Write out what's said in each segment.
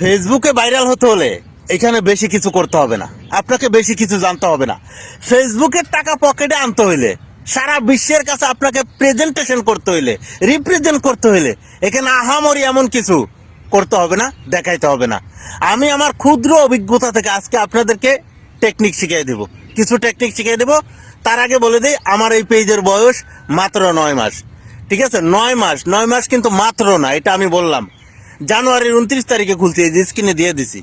ফেসবুকে ভাইরাল হতে হলে এখানে বেশি কিছু করতে হবে না। আপনাকে বেশি কিছু জানতে হবে না। ফেসবুকের টাকা পকেটে আনতে হইলে, সারা বিশ্বের কাছে আপনাকে প্রেজেন্টেশন করতে হইলে রিপ্রেজেন্ট করতে হইলে, এখানে আহামরি এমন কিছু করতে হবে না, দেখাইতে হবে না। আমি আমার ক্ষুদ্র অভিজ্ঞতা থেকে আজকে আপনাদেরকে টেকনিক শিখিয়ে দেব। কিছু টেকনিক শিখিয়ে দেব। তার আগে বলে দিই, আমার এই পেজের বয়স মাত্র নয় মাস। ঠিক আছে? নয় মাস। নয় মাস কিন্তু মাত্র না, এটা আমি বললাম। জানুয়ারির উনত্রিশ তারিখে খুলছি, এই যে স্ক্রিনে দিয়ে দিছি।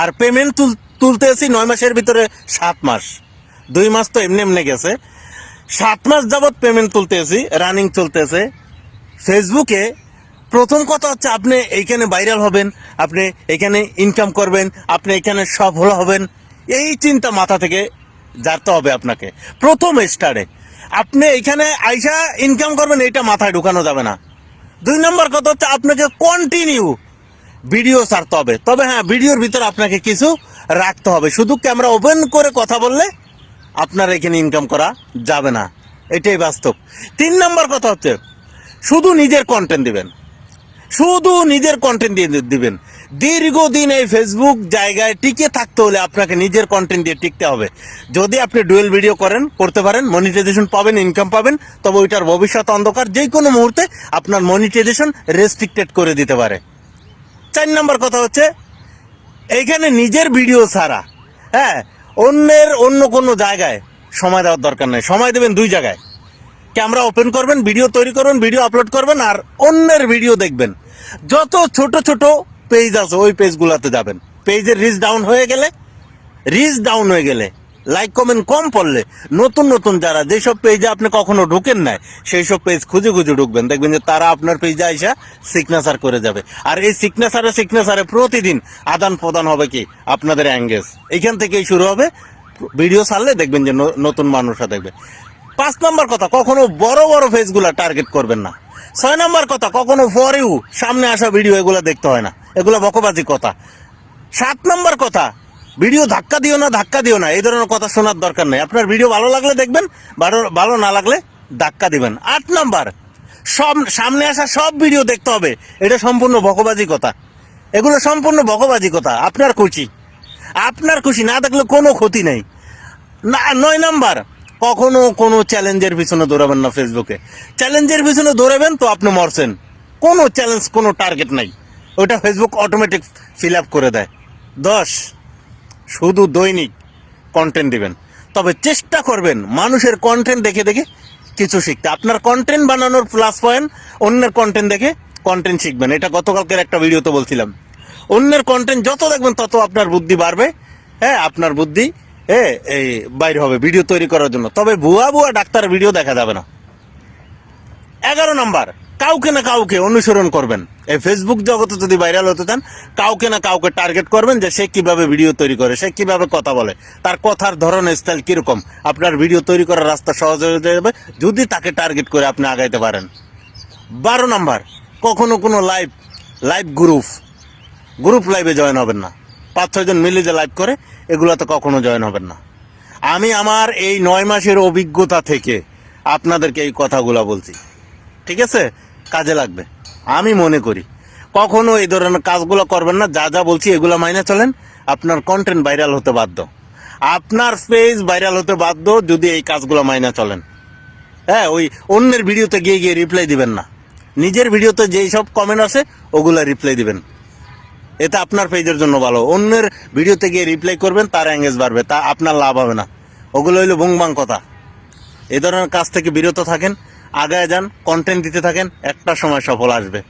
আর পেমেন্ট তুলতে এসি নয় মাসের ভিতরে সাত মাস। দুই মাস তো এমনি এমনি গেছে। সাত মাস যাবৎ পেমেন্ট তুলতে এসি রানিং চলতেছে ফেসবুকে প্রথম কথা হচ্ছে আপনি এইখানে ভাইরাল হবেন, আপনি এখানে ইনকাম করবেন, আপনি এখানে সফল হবেন। এই চিন্তা মাথা থেকে জানতে হবে আপনাকে। প্রথম স্টারে আপনি এখানে আইসা ইনকাম করবেন এটা মাথায় ঢুকানো যাবে না। দুই নম্বর কথা হচ্ছে আপনাকে কন্টিনিউ ভিডিও ছাড়তে হবে। তবে হ্যাঁ ভিডিওর ভিতরে আপনাকে কিছু রাখতে হবে। শুধু ক্যামেরা ওপেন করে কথা বললে আপনার এখানে ইনকাম করা যাবে না। এটাই বাস্তব। তিন নম্বর কথা হচ্ছে, শুধু নিজের কন্টেন্ট দিবেন। শুধু নিজের কন্টেন্ট দিয়ে দিবেন। দীর্ঘদিন এই ফেসবুক জায়গায় টিকে থাকতে হলে আপনাকে নিজের কন্টেন্ট দিয়ে টিকতে হবে। যদি আপনি ডুয়েল ভিডিও করেন, করতে পারেন মনিটাইজেশন পাবেন ইনকাম পাবেন, তবে ওইটার ভবিষ্যৎ অন্ধকার যে কোনো মুহূর্তে আপনার মনিটাইজেশন রেস্ট্রিক্টেড করে দিতে পারে। চার নম্বর কথা হচ্ছে এইখানে নিজের ভিডিও ছাড়া হ্যাঁ অন্যের অন্য কোনো জায়গায় সময় দেওয়ার দরকার নেই। সময় দেবেন দুই জায়গায়। ক্যামেরা ওপেন করবেন, ভিডিও তৈরি করবেন, ভিডিও আপলোড করবেন আর অন্যের ভিডিও দেখবেন। যত ছোট ছোট পেজ আছে, ওই পেজগুলোতে যাবেন। পেজের রিচ ডাউন হয়ে গেলে রিচ ডাউন হয়ে গেলে লাইক কমেন্ট কম পড়লে, নতুন নতুন যারা যেসব পেজে আপনি কখনো ঢুকেন নাই সেই সব পেজ খুঁজে খুঁজে ঢুকবেন। দেখবেন যে তারা আপনার পেজে আইসা সিগনেচার করে যাবে। আর এই সিগনেচারে সিগনেচারে প্রতিদিন আদান প্রদান হবে কি? আপনাদের অ্যাঙ্গেজ এইখান থেকেই শুরু হবে। ভিডিও ছাড়লে দেখবেন যে নতুন মানুষরা দেখবে। পাঁচ নম্বর কথা, কখনো বড় বড় ফেসগুলা টার্গেট করবেন না। ছয় নম্বর কথা, কখনো ইউ সামনে আসা ভিডিও এগুলো দেখতে হয় না। এগুলো বকবাজি কথা। সাত নম্বর কথা ভিডিও ধাক্কা দিও না, ধাক্কা দিও না, এই ধরনের কথা শোনার দরকার নেই। আপনার ভিডিও ভালো লাগলে দেখবেন, ভালো না লাগলে ধাক্কা দিবেন। আট নম্বর, সব, সামনে আসা সব ভিডিও দেখতে হবে। এটা সম্পূর্ণ বকবাজি কথা। এগুলো সম্পূর্ণ বকবাজি কথা। আপনার খুশি। আপনার খুশি, না দেখলে কোনো ক্ষতি নেই। না, নয় নাম্বার কখনো কোনো চ্যালেঞ্জের পিছনে দৌড়াবেন না ফেসবুকে চ্যালেঞ্জের পিছনে দৌড়াবেন তো আপনি মরছেন। কোনো চ্যালেঞ্জ কোনো টার্গেট নাই। ওটা ফেসবুক অটোমেটিক ফিল আপ করে দেয়। দশ, শুধু দৈনিক কন্টেন্ট দিবেন। তবে চেষ্টা করবেন মানুষের কন্টেন্ট দেখে দেখে কিছু শিখতে। আপনার কন্টেন্ট বানানোর প্লাস পয়েন্ট অন্যের কন্টেন্ট দেখে কন্টেন্ট শিখবেন। এটা গতকালকের একটা ভিডিওতে বলছিলাম। অন্যের কন্টেন্ট যত দেখবেন তত আপনার বুদ্ধি বাড়বে। হ্যাঁ আপনার বুদ্ধি এ, এই, বাইরে হবে, ভিডিও তৈরি করার জন্য। তবে ভুয়া ভুয়া ডাক্তার ভিডিও দেখা যাবে না। এগারো নাম্বার, কাউকে না কাউকে অনুসরণ করবেন। এই ফেসবুক জগতে যদি ভাইরাল হতে চান, কাউকে না কাউকে টার্গেট করবেন যে সে কীভাবে ভিডিও তৈরি করে, সে কীভাবে কথা বলে, তার কথার ধরন স্টাইল কীরকম। আপনার ভিডিও তৈরি করার রাস্তা সহজ হয়ে যাবে, যদি তাকে টার্গেট করে আপনি আগাইতে পারেন। বারো নাম্বার, কখনো কোনো লাইভ লাইভ গ্রুপ গ্রুপ লাইভে জয়েন হবেন না। পাঁচ ছয়জন মিলে যে লাইভ করে, এগুলোতে কখনো জয়েন হবেন না। আমি আমার এই নয় মাসের অভিজ্ঞতা থেকে আপনাদেরকে এই কথাগুলো বলছি। ঠিক আছে? কাজে লাগবে। আমি মনে করি। কখনো এই ধরনের কাজগুলো করবেন না। যা যা বলছি এগুলো মাইনে চলেন। আপনার কন্টেন্ট ভাইরাল হতে বাধ্য। আপনার পেজ ভাইরাল হতে বাধ্য যদি এই কাজগুলো মাইনে চলেন। হ্যাঁ ওই অন্যের ভিডিওতে গিয়ে গিয়ে রিপ্লাই দিবেন না। নিজের ভিডিওতে যেই সব কমেন্ট আছে ওগুলো রিপ্লাই দিবেন। এতে আপনার পেজের জন্য ভালো। অন্যের ভিডিওতে গিয়ে রিপ্লাই করবেন, তার অ্যাঙ্গেজ বাড়বে, তা আপনার লাভ হবে না। ওগুলো হইল বুংবাং কথা। এ ধরনের কাজ থেকে বিরত থাকেন, আগায় যান কন্টেন্ট দিতে থাকেন, একটা সময় সফল আসবে।